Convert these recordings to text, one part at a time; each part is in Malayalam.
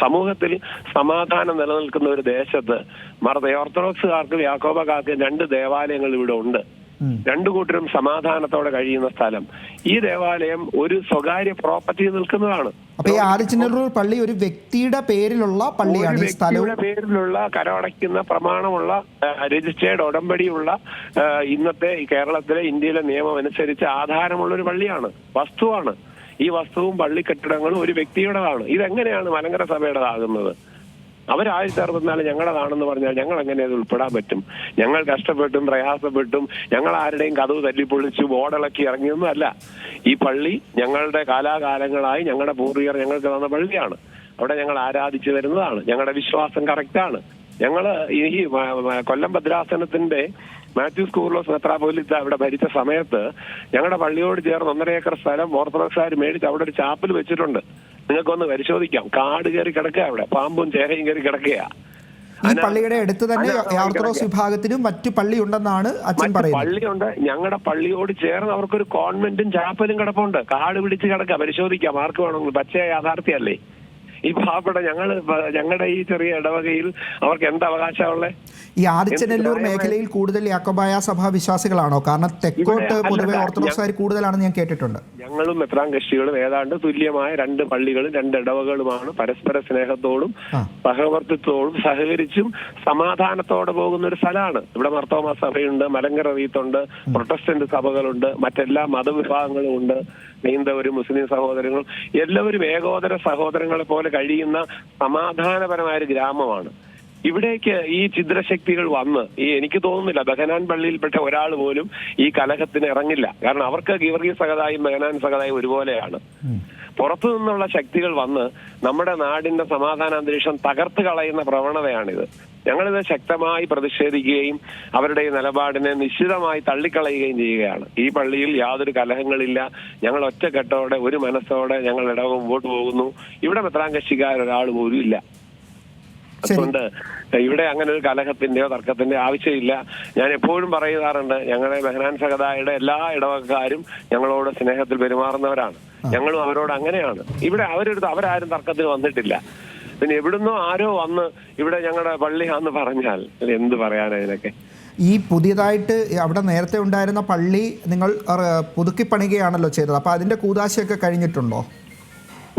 സമൂഹത്തിൽ സമാധാനം നിലനിൽക്കുന്ന ഒരു ദേശത്ത് മറ ഓർത്തഡോക്സുകാർക്കും യാക്കോബക്കാർക്കും രണ്ട് ദേവാലയങ്ങൾ ഇവിടെ ഉണ്ട്. രണ്ടു കൂട്ടരും സമാധാനത്തോടെ കഴിയുന്ന സ്ഥലം. ഈ ദേവാലയം ഒരു സ്വകാര്യ പ്രോപ്പർട്ടി നിൽക്കുന്നതാണ്. അപ്പൊ ഈ ആദിച്ചനല്ലൂർ പള്ളി ഒരു വ്യക്തിയുടെ പേരിലുള്ള പള്ളിയാണ്. വ്യക്തിയുടെ പേരിലുള്ള കരമടയ്ക്കുന്ന പ്രമാണമുള്ള രജിസ്റ്റേർഡ് ഉടമ്പടിയുള്ള ഇന്നത്തെ കേരളത്തിലെ ഇന്ത്യയിലെ നിയമം അനുസരിച്ച് ആധാരമുള്ള ഒരു പള്ളിയാണ്. വസ്തുവാണ്. ഈ വസ്തുവും പള്ളി കെട്ടിടങ്ങളും ഒരു വ്യക്തിയുടേതാണ്. ഇതെങ്ങനെയാണ് മലങ്കര സഭയുടേതാകുന്നത്? അവരായിരത്തി അറുപത്തിനാല് ഞങ്ങളതാണെന്ന് പറഞ്ഞാൽ ഞങ്ങൾ എങ്ങനെ അത് ഉൾപ്പെടാൻ പറ്റും? ഞങ്ങൾ കഷ്ടപ്പെട്ടും പ്രയാസപ്പെട്ടും ഞങ്ങൾ ആരുടെയും കഥവ് തല്ലിപ്പൊളിച്ചു ബോർഡിളക്കി ഇറങ്ങിയൊന്നും അല്ല. ഈ പള്ളി ഞങ്ങളുടെ കാലാകാലങ്ങളായി ഞങ്ങളുടെ പൂർവികർ ഞങ്ങൾക്ക് തന്ന പള്ളിയാണ്. അവിടെ ഞങ്ങൾ ആരാധിച്ചു വരുന്നതാണ്. ഞങ്ങളുടെ വിശ്വാസം കറക്റ്റാണ് ഞങ്ങൾ ഈ കൊല്ലം ഭദ്രാസനത്തിന്റെ മാത്യു സ്കൂർലോസ് മെത്രാപോലിത്ത അവിടെ ഭരിച്ച സമയത്ത് ഞങ്ങളുടെ പള്ളിയോട് ചേർന്ന് ഒന്നര ഏക്കർ സ്ഥലം ഓർത്തഡോക്സുകാർ മേടിച്ച് അവിടെ ഒരു ചാപ്പിൽ വെച്ചിട്ടുണ്ട്. നിങ്ങൾക്കൊന്ന് പരിശോധിക്കാം. കാട് കയറി കിടക്കുക അവിടെ. പാമ്പും ചേരയും കയറി കിടക്കുക ഈ പള്ളിയുടെ അടുത്ത് തന്നെ ഓർത്തഡോക്സ് വിഭാഗത്തിനും മറ്റു പള്ളി ഉണ്ടെന്നാണ് അച്ഛൻ പറയുന്നത്. പള്ളിയുണ്ട്. ഞങ്ങളുടെ പള്ളിയോട് ചേർന്ന് അവർക്കൊരു കോൺവെന്റും ചാപ്പലും കിടപ്പുണ്ട്. കാട് പിടിച്ച് കിടക്കുക. പരിശോധിക്കാം. ആർക്ക് വേണമെങ്കിലും. പച്ച യാഥാർത്ഥ്യമല്ലേ? ഈ പാവപ്പെട്ട ഞങ്ങൾ ഞങ്ങളുടെ ഈ ചെറിയ ഇടവകയിൽ അവർക്ക് എന്ത് അവകാശമുള്ളത് ഈ ആദിച്ചനെല്ലൂർ മേഖലയിൽ കൂടുതൽ യാക്കോബായ സഭാ വിശ്വാസികളാണോ? കാരണം തെക്കോട്ട് പൊതുവെ ഓർത്തഡോക്സുകാർ കൂടുതലാണെന്ന് ഞാൻ കേട്ടിട്ടുണ്ട്. ഞങ്ങളും എത്രാം കക്ഷികളും ഏതാണ്ട് തുല്യമായ രണ്ട് പള്ളികളും രണ്ട് ഇടവകളുമാണ് പരസ്പര സ്നേഹത്തോടും. സഹവർത്തിത്വത്തോടും സഹകരിച്ചും സമാധാനത്തോടെ പോകുന്ന ഒരു സ്ഥലമാണ്. ഇവിടെ മർത്തോമ സഭയുണ്ട് മലങ്കര റീത്തുണ്ട് പ്രൊട്ടസ്റ്റന്റ് സഭകളുണ്ട് മറ്റെല്ലാ മതവിഭാഗങ്ങളും ഉണ്ട്. നീന്തവരും മുസ്ലിം സഹോദരങ്ങളും. എല്ലാവരും ഏകോദര സഹോദരങ്ങളെ പോലെ കഴിയുന്ന സമാധാനപരമായ ഒരു ഗ്രാമമാണ്. ഇവിടേക്ക് ഈ ചിദ്രശക്തികൾ വന്ന് ഈ എനിക്ക് തോന്നുന്നില്ല ബഹനാൻ പള്ളിയിൽപ്പെട്ട ഒരാൾ പോലും ഈ കലഹത്തിന് ഇറങ്ങില്ല. കാരണം അവർക്ക് ഗീവർഗീസ് സഹതായും ബഹനാൻ സഹതായും ഒരുപോലെയാണ്. പുറത്തു നിന്നുള്ള ശക്തികൾ വന്ന് നമ്മുടെ നാടിന്റെ സമാധാന അന്തരീക്ഷം തകർത്ത് കളയുന്ന പ്രവണതയാണിത്. ഞങ്ങളിത് ശക്തമായി പ്രതിഷേധിക്കുകയും അവരുടെ ഈ നിലപാടിനെ നിശ്ചിതമായി തള്ളിക്കളയുകയും ചെയ്യുകയാണ്. ഈ പള്ളിയിൽ യാതൊരു കലഹങ്ങളില്ല. ഞങ്ങൾ ഒറ്റക്കെട്ടോടെ ഒരു മനസ്സോടെ ഞങ്ങൾ ഇടവ മുമ്പോട്ട് പോകുന്നു. ഇവിടെ മെത്രാങ്കക്ഷിക്കാരൊരാൾ പോലും ഇല്ല. അതുകൊണ്ട് ഇവിടെ അങ്ങനെ ഒരു കലഹത്തിന്റെയോ തർക്കത്തിന്റെയോ ആവശ്യമില്ല. ഞാൻ എപ്പോഴും പറയാറുണ്ട് ഞങ്ങളുടെ ബഹനാൻ സഹദായുടെ എല്ലാ ഇടവക്കാരും ഞങ്ങളോട് സ്നേഹത്തിൽ പെരുമാറുന്നവരാണ്. ഞങ്ങളും അവരോട് അങ്ങനെയാണ്. ഇവിടെ അവരെടുത്ത് അവരാരും തർക്കത്തിന് വന്നിട്ടില്ല. പിന്നെ എവിടുന്നോ ആരോ വന്ന് ഇവിടെ ഞങ്ങളുടെ പള്ളിയാന്ന് പറഞ്ഞാൽ എന്ത് പറയാനാ ഇതിനൊക്കെ? ഈ പുതിയതായിട്ട് അവിടെ നേരത്തെ ഉണ്ടായിരുന്ന പള്ളി നിങ്ങൾ പുതുക്കി പണികയാണല്ലോ ചെയ്തത്. അപ്പൊ അതിന്റെ കൂതാശയൊക്കെ കഴിഞ്ഞിട്ടുണ്ടോ?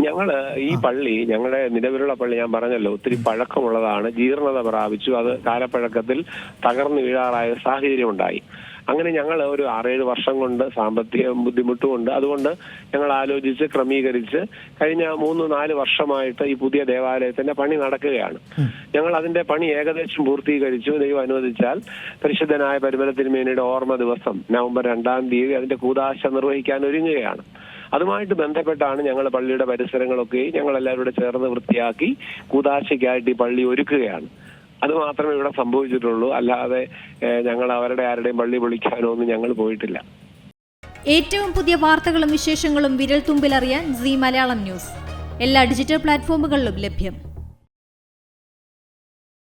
ഞങ്ങൾ ഈ പള്ളി ഞങ്ങളുടെ നിലവിലുള്ള പള്ളി ഞാൻ പറഞ്ഞല്ലോ ഒത്തിരി പഴക്കമുള്ളതാണ്. ജീർണത പ്രാപിച്ചു. അത് കാലപ്പഴക്കത്തിൽ തകർന്നു വീഴാറായ സാഹചര്യം ഉണ്ടായി. അങ്ങനെ ഞങ്ങൾ ഒരു ആറേഴ് വർഷം കൊണ്ട് സാമ്പത്തിക ബുദ്ധിമുട്ടുമുണ്ട്. അതുകൊണ്ട് ഞങ്ങൾ ആലോചിച്ച് ക്രമീകരിച്ച് കഴിഞ്ഞ മൂന്ന് നാല് വർഷമായിട്ട് ഈ പുതിയ ദേവാലയത്തിന്റെ പണി നടക്കുകയാണ്. ഞങ്ങൾ അതിന്റെ പണി ഏകദേശം പൂർത്തീകരിച്ചു. ദൈവം അനുവദിച്ചാൽ പരിശുദ്ധനായ പരിമല തിരുമേനിയുടെ ഓർമ്മ ദിവസം നവംബർ രണ്ടാം തീയതി അതിന്റെ കൂതാശ നിർവഹിക്കാൻ ഒരുങ്ങുകയാണ്. അതുമായിട്ട് ബന്ധപ്പെട്ടാണ് ഞങ്ങൾ പള്ളിയുടെ പരിസരങ്ങളൊക്കെ ഞങ്ങൾ എല്ലാവരും ചേർന്ന് വൃത്തിയാക്കി കൂതാശയ്ക്കായിട്ട് ഈ പള്ളി ഒരുക്കുകയാണ്. അത് മാത്രമേ ഇവിടെ സംഭവിച്ചിട്ടുള്ളൂ. അല്ലാതെ ഞങ്ങൾ അവരുടെ ആരുടെയും പള്ളി പൊളിക്കാനോ ഒന്നും ഞങ്ങൾ പോയിട്ടില്ല. ഏറ്റവും പുതിയ വാർത്തകളും വിശേഷങ്ങളും വിരൽ തുമ്പിലറിയാൻ സി മലയാളം ന്യൂസ്. എല്ലാ ഡിജിറ്റൽ പ്ലാറ്റ്ഫോമുകളിലും ലഭ്യം.